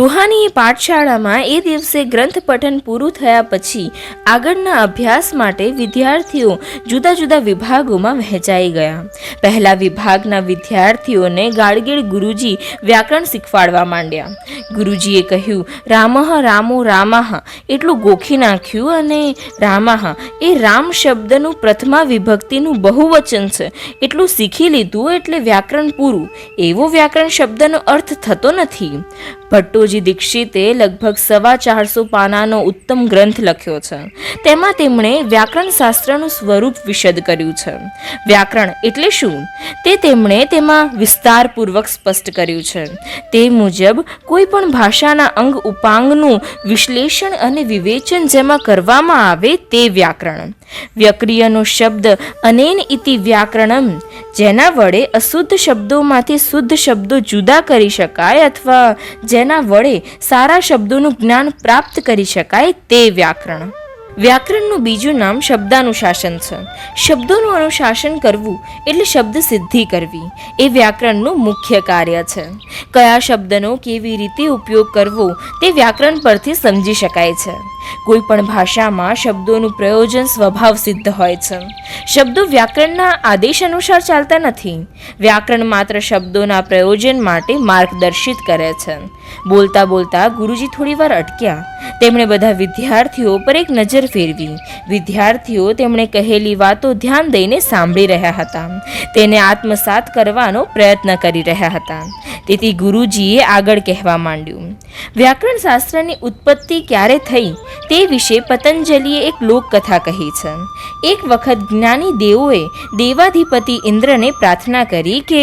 રૂહાની પાઠશાળામાં એ દિવસે ગ્રંથ પઠન પૂરું થયા પછી આગળના અભ્યાસ માટે વિદ્યાર્થીઓ જુદા જુદા વિભાગોમાં વહેંચાઈ ગયા. પહેલા વિભાગના વિદ્યાર્થીઓને ગાડગીળ ગુરુજી વ્યાકરણ શીખવાડવા માંડ્યા. ગુરુજીએ કહ્યું રામહ રામો રામાહ એટલું ગોખી નાખ્યું અને રામાહ એ રામ શબ્દનું પ્રથમા વિભક્તિનું બહુવચન છે. એટલું શીખી લીધું એટલે વ્યાકરણ પૂરું. એવો વ્યાકરણ શબ્દનો અર્થ થતો નથી. ભટ્ટોજી દીક્ષિતે લગભગ સવા ચારસો પાનાનો ઉત્તમ ગ્રંથ લખ્યો છે. તેમાં તેમણે વ્યાકરણ શાસ્ત્રનું સ્વરૂપ વિશદ કર્યું છે. વ્યાકરણ એટલે શું? તે તેમણે તેમાં વિસ્તારપૂર્વક સ્પષ્ટ કર્યું છે. તે મુજબ, કોઈ પણ ભાષાના અંગ ઉપાંગનું વિશ્લેષણ અને વિવેચન જેમાં કરવામાં આવે તે વ્યાકરણ. વ્યક્રિયનો શબ્દ અનેન ઇતિ વ્યાકરણમ, જેના વડે અશુદ્ધ શબ્દોમાંથી શુદ્ધ શબ્દો જુદા કરી શકાય અથવા જેના વડે સારા શબ્દોનું જ્ઞાન પ્રાપ્ત કરી શકાય તે વ્યાકરણ. વ્યાકરણનું બીજું નામ શબ્દાનુશાસન છે. શબ્દોનું અનુશાસન કરવું એટલે શબ્દ સિદ્ધિ કરવી. એ વ્યાકરણનું મુખ્ય કાર્ય છે. કયા શબ્દનો કેવી રીતે ઉપયોગ કરવો તે વ્યાકરણ પરથી સમજી શકાય છે. કોઈ પણ ભાષામાં શબ્દોનું પ્રયોજન સ્વભાવ સિદ્ધ હોય છે. શબ્દો વ્યાકરણના આદેશ અનુસાર ચાલતા નથી. વ્યાકરણ માત્ર શબ્દોના પ્રયોજન માટે માર્ગદર્શિત કરે છે. બોલતા બોલતા ગુરુજી થોડીવાર અટક્યા. તેમણે બધા વિદ્યાર્થીઓ પર એક નજર ફેરવી. વિદ્યાર્થીઓ તેમણે કહેલી વાતો ધ્યાન દઈને સાંભળી રહ્યા હતા. તેને આત્મસાત કરવાનો પ્રયત્ન કરી રહ્યા હતા. તેથી ગુરુજીએ આગળ કહેવા માંડ્યું, વ્યાકરણ શાસ્ત્રની ઉત્પત્તિ ક્યારે થઈ તે વિશે પતંજલિએ એક લોકકથા કહી છે. એક વખત જ્ઞાની દેવોએ દેવાધિપતિ ઇન્દ્રને પ્રાર્થના કરી કે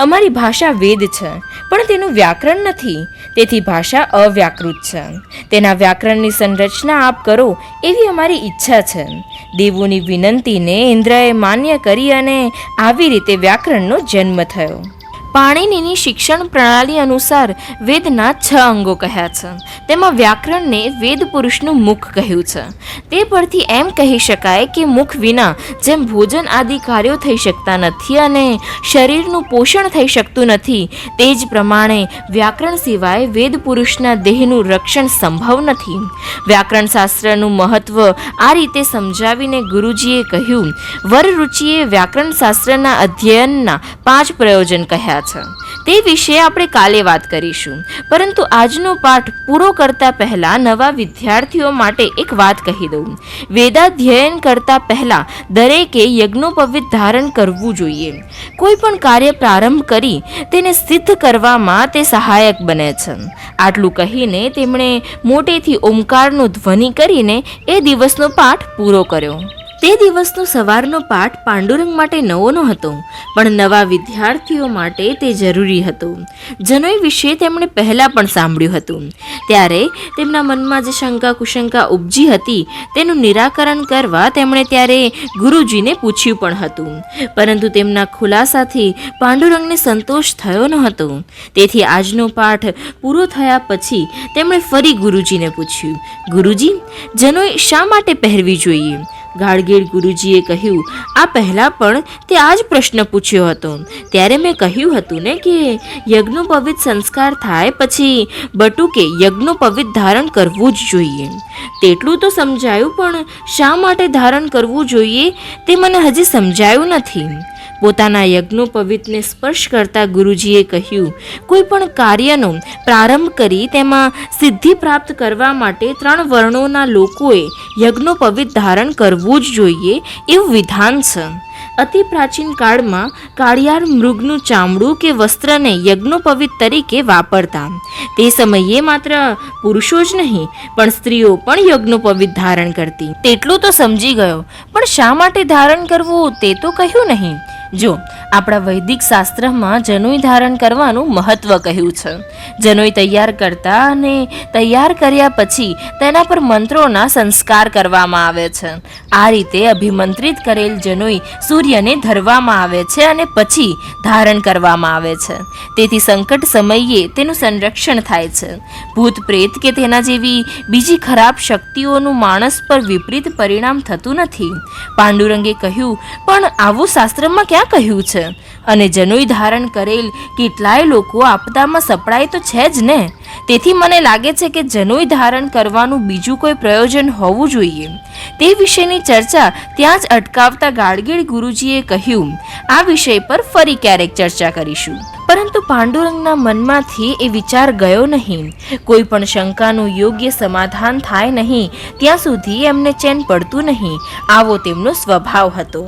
અમારી ભાષા વેદ છે, પણ તેનું વ્યાકરણ નથી. તેથી ભાષા અવ્યાકૃત છે. તેના વ્યાકરણની સંરચના આપ કરો એવી અમારી ઈચ્છા છે. દેવોની વિનંતીને ઇન્દ્રએ માન્ય કરી અને આવી રીતે વ્યાકરણનો જન્મ થયો. પાણીનીની શિક્ષણ પ્રણાલી અનુસાર વેદના છ અંગો કહ્યા છે. તેમાં વ્યાકરણને વેદ પુરુષનું મુખ કહ્યું છે. તે પરથી એમ કહી શકાય કે મુખ વિના જેમ ભોજન આદિ કાર્યો થઈ શકતા નથી અને શરીરનું પોષણ થઈ શકતું નથી, તે જ પ્રમાણે વ્યાકરણ સિવાય વેદ પુરુષના દેહનું રક્ષણ સંભવ નથી. વ્યાકરણ શાસ્ત્રનું મહત્વ આ રીતે સમજાવીને ગુરુજીએ કહ્યું, વરરુચિએ વ્યાકરણ શાસ્ત્રના અધ્યયનના પાંચ પ્રયોજન કહ્યા છે. તે વિશે આપણે કાલે વાત કરીશું. પરંતુ આજનો પાઠ પૂરો કરતા પહેલા નવા વિદ્યાર્થીઓ માટે એક વાત કહી દઉં. વેદાધ્યયન કરતા પહેલા દરેકે યજ્ઞોપવિત ધારણ કરવું જોઈએ. કોઈ પણ કાર્ય પ્રારંભ કરી તેને સિદ્ધ કરવામાં તે સહાયક બને છે. આટલું કહીને તેમણે મોટેથી ઓમકારનો ધ્વનિ કરીને એ દિવસનો પાઠ પૂરો કર્યો. તે દિવસનો સવારનો પાઠ પાંડુરંગ માટે નવોનો હતો, પણ નવા વિદ્યાર્થીઓ માટે તે જરૂરી હતો. જનોઈ વિશે તેમણે પહેલાં પણ સાંભળ્યું હતું. ત્યારે તેમના મનમાં જે શંકા કુશંકા ઉપજી હતી, તેનું નિરાકરણ કરવા તેમણે ત્યારે ગુરુજીને પૂછ્યું પણ હતું. પરંતુ તેમના ખુલાસાથી પાંડુરંગને સંતોષ થયો ન હતો. તેથી આજનો પાઠ પૂરો થયા પછી તેમણે ફરી ગુરુજીને પૂછ્યું, ગુરુજી, જનોઈ શા માટે પહેરવી જોઈએ? ગાડગીળ ગુરુજીએ કહ્યું, આ પહેલાં પણ તે આ જ પ્રશ્ન પૂછ્યો હતો. ત્યારે મેં કહ્યું હતું ને કે, યજ્ઞોપવિત સંસ્કાર થાય પછી બટુકે યજ્ઞોપવિત ધારણ કરવું જ જોઈએ. તેટલું તો સમજાયું, પણ શા માટે ધારણ કરવું જોઈએ તે મને હજી સમજાયું નથી. પોતાના યજ્ઞોપવિતને સ્પર્શ કરતા ગુરુજીએ કહ્યું, કોઈ પણ કાર્યનો પ્રારંભ કરી તેમાં સિદ્ધિ પ્રાપ્ત કરવા માટે ત્રણ વર્ણોના લોકોએ યજ્ઞોપવિત ધારણ કરવું જ જોઈએ એવું વિધાન છે. અતિ પ્રાચીન કાળમાં કાળિયાર મૃગનું ચામડું કે વસ્ત્રને યજ્ઞોપવિત તરીકે વાપરતા. તે સમયે માત્ર પુરુષો જ નહીં, પણ સ્ત્રીઓ પણ યજ્ઞોપવિત ધારણ કરતી. તેટલું તો સમજી ગયો, પણ શા માટે ધારણ કરવું તે તો કહ્યું નહીં. જો આપણા વૈદિક શાસ્ત્રમાં જનોઈ ધારણ કરવાનું મહત્વ કહ્યું છે. જનોઈ તૈયાર કરતા અને તૈયાર કર્યા પછી તેના પર મંત્રોના સંસ્કાર કરવામાં આવે છે. આ રીતે અભિમંત્રિત કરેલ જનોઈ સૂર્યને ધરવામાં આવે છે અને પછી ધારણ કરવામાં આવે છે. તેથી સંકટ સમયે તેનું સંરક્ષણ થાય છે. ભૂત પ્રેત કે તેના જેવી બીજી ખરાબ શક્તિઓનું માણસ પર વિપરીત પરિણામ થતું નથી. પાંડુરંગે કહ્યું, પણ આવું શાસ્ત્રમાં ક્યાં કહ્યું છે? છે. અને જનોઈ ધારણ કરેલ કેટલાય લોકો આપદામાં સપડાય તો છે જ ને? તેથી મને લાગે છે કે જનોઈ ધારણ કરવાનું બીજું કોઈ પ્રયોજન હોવું જોઈએ. તે વિષયની ચર્ચા ત્યાં જ અટકાવતા ગાડગીળ ગુરુજીએ કહ્યું. આ વિષય પર ફરી ક્યારેક ચર્ચા કરીશું. પરંતુ પાંડુરંગના મનમાંથી એ વિચાર ગયો નહીં. કોઈ પણ શંકાનું યોગ્ય સમાધાન થાય નહીં, ત્યાં સુધી એમને ચેન પડતું નહીં. આવો તેમનો સ્વભાવ હતો.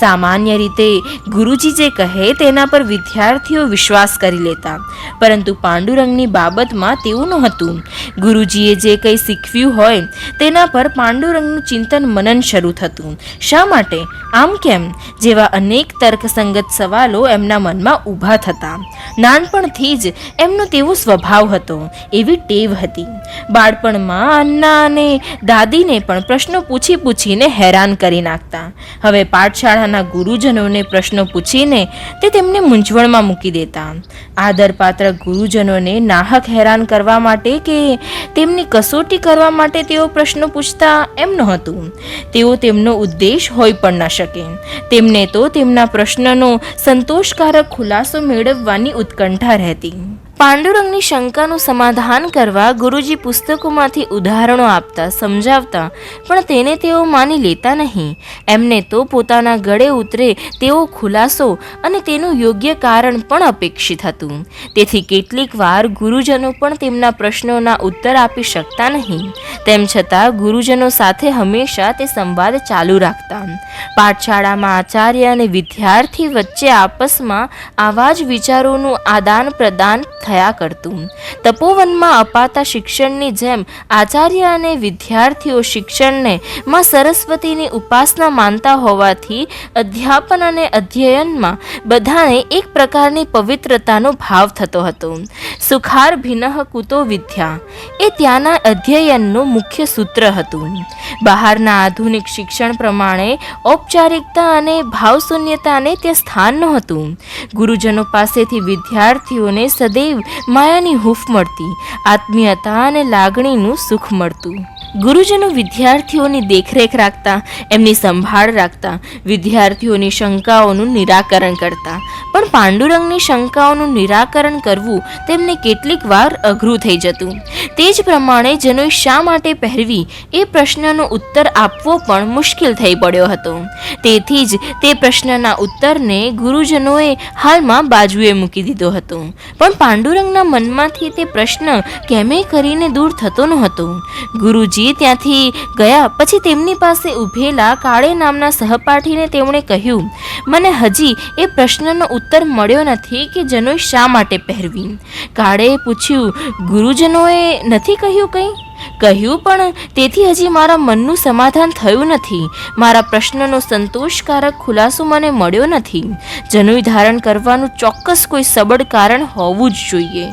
સામાન્ય રીતે ગુરુજી જે કહે તેના પર વિદ્યાર્થીઓ વિશ્વાસ કરી લેતા. પરંતુ પાંડુરંગની બાબતમાં તેવું નહોતું. ગુરુજીએ જે કંઈ શીખવ્યું હોય, તેના પર પાંડુરંગનું ચિંતન મનન શરૂ થતું. શા માટે? આમ કેમ? જેવા અનેક તર્કસંગત સવાલો એમના મનમાં ઊભા થતા. નાનપણથી જ એમનો તેવો સ્વભાવ હતો, એવી ટેવ હતી. બાળપણમાં અન્ના અને દાદીને પણ પ્રશ્નો પૂછી પૂછીને હેરાન કરી નાખતા. હવે પાઠશાળાના ગુરુજનોને પ્રશ્નો પૂછીને તે તેમને મૂંઝવણમાં મૂકી દેતા. આદરપાત્ર ગુરુજનોને નાહક હેરાન કરવા માટે કે તેમની કસોટી કરવા માટે તેઓ પ્રશ્નો પૂછતા એમ નહોતું. તેઓ તેમનો ઉદ્દેશ હોઈ પણ ન શકે. તેમને તો તેમના પ્રશ્નનો સંતોષકારક ખુલાસો મેળવવાની ઉત્કંઠા રહેતી પાંડુરંગની શંકાનું સમાધાન કરવા ગુરુજી પુસ્તકોમાંથી ઉદાહરણો આપતા, સમજાવતા, પણ તેને તેઓ માની લેતા નહીં. એમને તો પોતાના ગળે ઉતરે તેવો ખુલાસો અને તેનું યોગ્ય કારણ પણ અપેક્ષિત હતું. તેથી કેટલીક વાર ગુરુજનો પણ તેમના પ્રશ્નોના ઉત્તર આપી શકતા નહીં. તેમ છતાં ગુરુજનો સાથે હંમેશા તે સંવાદ ચાલુ રાખતા. પાઠશાળામાં આચાર્ય અને વિદ્યાર્થી વચ્ચે આપસમાં આવા જ વિચારોનું આદાન પ્રદાન થયા કરતું. તપોવનમાં અપાતા શિક્ષણની જેમ આચાર્ય અને વિદ્યાર્થીઓ શિક્ષણને માં સરસ્વતીની ઉપાસના માનતા હોવાથી અધ્યાપન અને અધ્યયનમાં બધાને એક પ્રકારની પવિત્રતાનો ભાવ થતો હતો. સુખાર ભિનઃ કુતો વિદ્યા. એ ત્યાંના અધ્યયનનું મુખ્ય સૂત્ર હતું. બહારના આધુનિક શિક્ષણ પ્રમાણે ઔપચારિકતા અને ભાવશૂન્યતાને ત્યાં સ્થાન નહોતું. ગુરુજનો પાસેથી વિદ્યાર્થીઓને સદૈવ માયાની હૂફ મળતી આત્મીયતા અને લાગણીનું સુખ મળતું. ગુરુજનો વિદ્યાર્થીઓની દેખરેખ રાખતા, એમની સંભાળ રાખતા, વિદ્યાર્થીઓની શંકાઓનું નિરાકરણ કરતા. પણ પાંડુરંગની શંકાઓનું નિરાકરણ કરવું તેમને કેટલીક વાર અઘરું થઈ જતું. તે જ પ્રમાણે જનોઈ શા માટે પહેરવી એ પ્રશ્નનો ઉત્તર આપવો પણ મુશ્કેલ થઈ પડ્યો હતો. તેથી જ તે પ્રશ્નના ઉત્તરને ગુરુજનોએ હાલમાં બાજુએ મૂકી દીધો હતો. પણ પાંડુરંગના મનમાંથી તે પ્રશ્ન કેમે કરીને દૂર થતો ન હતો ગુરુજી ત્યાંથી ગયા, પછી તેમની પાસે ઊભેલા કાળે નામના સહપાઠીને તેમણે કહ્યું, મને હજી એ પ્રશ્નનો ઉત્તર મળ્યો નથી કે જનોઈ શા માટે પહેરવી. કાળેએ પૂછ્યું, ગુરુજનોએ નથી કહ્યું કંઈ? કહ્યું, પણ તેથી હજી મારા મનનું સમાધાન થયું નથી. મારા પ્રશ્નનો સંતોષકારક ખુલાસો મને મળ્યો નથી. જનોઈ ધારણ કરવાનું ચોક્કસ કોઈ સબળ કારણ હોવું જ જોઈએ.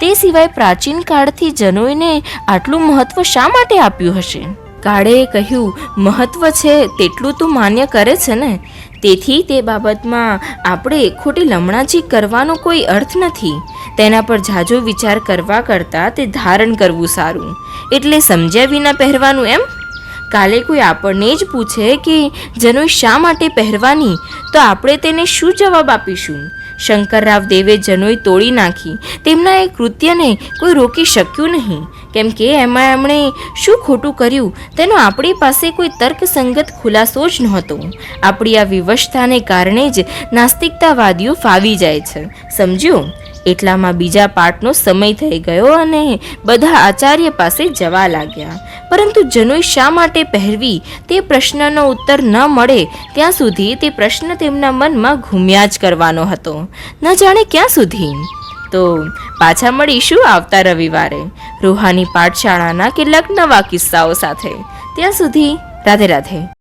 તે સિવાય પ્રાચીન કાળથી જનોઈને આટલું મહત્વ શા માટે આપ્યું હશે? કાળેએ કહ્યું, મહત્વ છે તેટલું તું માન્ય કરે છે ને. તેથી તે બાબતમાં આપણે ખોટી લમણાજી કરવાનો કોઈ અર્થ નથી. તેના પર ઝાઝો વિચાર કરવા કરતાં તે ધારણ કરવું સારું. એટલે સમજ્યા વિના પહેરવાનું એમ? કાલે કોઈ આપણને જ પૂછે કે જનોઈ શા માટે પહેરવાની? તો આપણે તેને શું જવાબ આપીશું? શંકરરાવ દેવે જનોઈ તોડી નાખી. તેમના એ કૃત્યને કોઈ રોકી શક્યું નહીં. કેમ કે એમાં એમણે શું ખોટું કર્યું? તેનો આપણી પાસે કોઈ તર્કસંગત ખુલાસો જ નહોતો. આપણી આ વિવશતાને કારણે જ નાસ્તિકતાવાદીઓ ફાવી જાય છે. સમજ્યો? એટલામાં બીજા પાઠનો સમય થઈ ગયો અને બધા આચાર્ય પાસે જવા લાગ્યા. પરંતુ જનોઈ શા માટે પહેરવી? તે પ્રશ્નનો ઉત્તર ન મળે. ત્યાં સુધી તે પ્રશ્ન તેમના મનમાં ઘૂમ્યા જ કરવાનો હતો. ન જાણે ક્યાં સુધી? તો પાછા મળીશું આવતા રવિવારે. રૂહાની પાઠશાળાના કેટલાક નવા કિસ્સાઓ સાથે. ત્યાં સુધી રાધે રાધે.